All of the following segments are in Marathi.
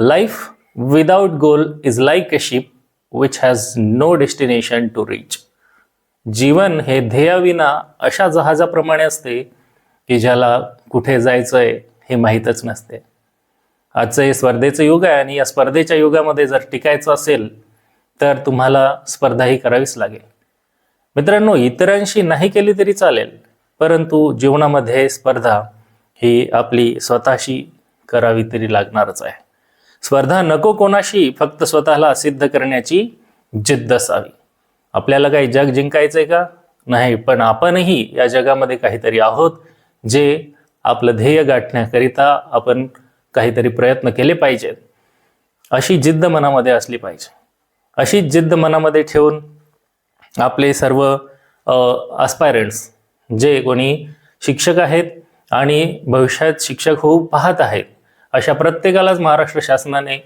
Life without goal is like a ship which has no destination to reach. जीवन हे ध्येयाविना अशा जहाजाप्रमाणे असते की ज्याला कुठे जायचंय हे माहीतच नसते. आजचं हे स्पर्धेचं युग आहे आणि या स्पर्धेच्या युगामध्ये जर टिकायचं असेल तर तुम्हाला स्पर्धाही करावीच लागेल. मित्रांनो इतरांशी नाही केली तरी चालेल परंतु जीवनामध्ये स्पर्धा ही आपली स्वतःशी करावी तरी लागणारच आहे. स्पर्धा नको कोणाशी फक्त स्वतःला सिद्ध करण्याची जिद्द असावी. आपल्याला काही जग जिंकायचंय का? नाही पण आपणही या जगामध्ये काहीतरी आहोत जे आपलं ध्येय गाठण्याकरिता आपण काहीतरी प्रयत्न केले पाहिजेत. अशी जिद्द मनामध्ये असली पाहिजे. अशी जिद्द मनामध्ये ठेवून आपले सर्व अस्पायरंट्स जे कोणी शिक्षक आहेत आणि भविष्यात शिक्षक होऊ पाहत आहेत अशा प्रत्येकालाच महाराष्ट्र शासनाने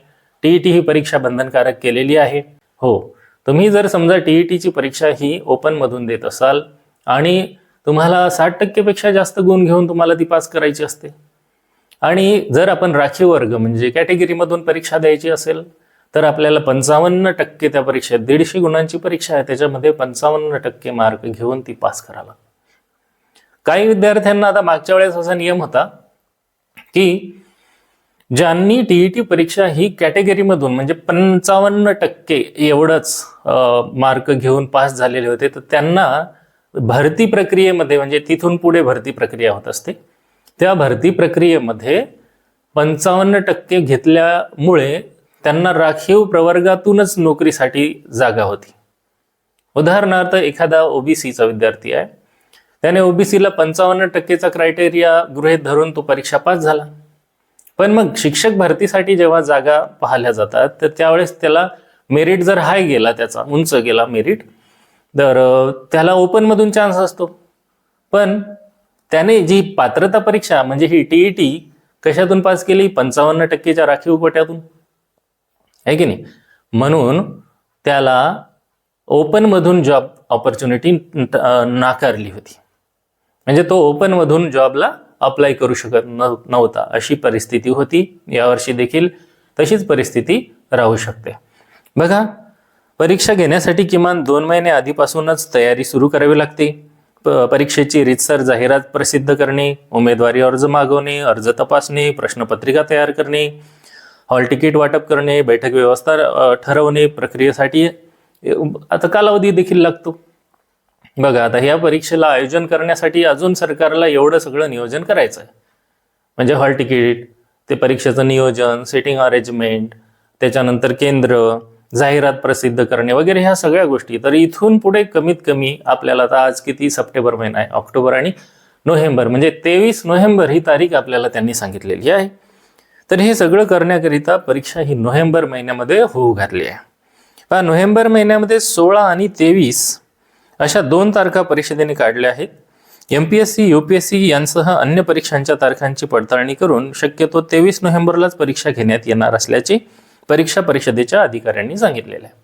टी ई टी ही परीक्षा बंधनकारक केलेली आहे. हो तुम्ही जर समजा टी ई टीची परीक्षा ही ओपनमधून देत असाल आणि तुम्हाला साठ टक्केपेक्षा जास्त गुण घेऊन तुम्हाला ती पास करायची असते. आणि जर आपण राखीव वर्ग म्हणजे कॅटेगरीमधून परीक्षा द्यायची असेल तर आपल्याला पंचावन्न टक्के त्या परीक्षेत दीडशे गुणांची परीक्षा आहे. त्याच्यामध्ये पंचावन्न टक्के मार्क घेऊन ती पास करायला. काही विद्यार्थ्यांना आता मागच्या वेळेस असा नियम होता की ज्यांनी टीईटी परीक्षा ही कॅटेगरीमधून म्हणजे पंचावन्न टक्के एवढंच मार्क घेऊन पास झालेले होते तर त्यांना भरती प्रक्रियेमध्ये म्हणजे तिथून पुढे भरती प्रक्रिया होत असते. त्या भरती प्रक्रियेमध्ये पंचावन्न टक्के घेतल्यामुळे त्यांना राखीव प्रवर्गातूनच नोकरीसाठी जागा होती. उदाहरणार्थ एखादा ओबीसीचा विद्यार्थी आहे. त्याने ओबीसीला पंचावन्न टक्केचा क्रायटेरिया गृहीत धरून तो परीक्षा पास झाला. पण मग शिक्षक भरतीसाठी जेव्हा जागा पाहिल्या जातात तर त्यावेळेस त्याला मेरिट जर हाय गेला त्याचा उंच गेला मेरिट तर त्याला ओपनमधून चान्स असतो. पण त्याने जी पात्रता परीक्षा म्हणजे ही टी ई टी कशातून पास केली? पंचावन्न टक्केच्या राखीव कोट्यातून. आहे की नाही? म्हणून त्याला ओपनमधून जॉब ऑपॉर्च्युनिटी नाकारली होती. म्हणजे तो ओपनमधून जॉबला अप्लाय करू शकत नव्हता. अशी परिस्थिती होती. यावर्षी देखील तशीच परिस्थिती राहू शकते. बघा परीक्षा घेण्यासाठी किमान दोन महिने आधीपासूनच तयारी सुरू करावी लागते. परीक्षेची रितसर जाहिरात प्रसिद्ध करणे उमेदवारी अर्ज मागवणे अर्ज तपासणे प्रश्नपत्रिका तयार करणे हॉल तिकीट वाटप करणे बैठक व्यवस्था ठरवणे प्रक्रियेसाठी आता कालावधी देखील लागतो. बघा आता ह्या परीक्षेला आयोजन करण्यासाठी अजून सरकारला एवढं सगळं नियोजन करायचं आहे म्हणजे हॉल तिकीट ते परीक्षेचं नियोजन सेटिंग अरेंजमेंट त्याच्यानंतर केंद्र जाहिरात प्रसिद्ध करणे वगैरे ह्या सगळ्या गोष्टी. तर इथून पुढे कमीत कमी आपल्याला आता आज किती सप्टेंबर महिना आहे? ऑक्टोबर आणि नोव्हेंबर. म्हणजे तेवीस नोव्हेंबर ही तारीख आपल्याला त्यांनी सांगितलेली आहे. तर हे सगळं करण्याकरिता परीक्षा ही नोव्हेंबर महिन्यामध्ये होऊ घातली आहे. नोव्हेंबर महिन्यामध्ये सोळा आणि तेवीस अशा दोन तारखा परिषदेने काढल्या आहेत. M P S C U P S C यांसह अन्य परीक्षांच्या तारखांची पडताळणी करून शक्यतो तेवीस नोव्हेंबरलाच परीक्षा घेण्यात येणार असल्याचे परीक्षा परिषदेच्या अधिकाऱ्यांनी सांगितलेले आहे.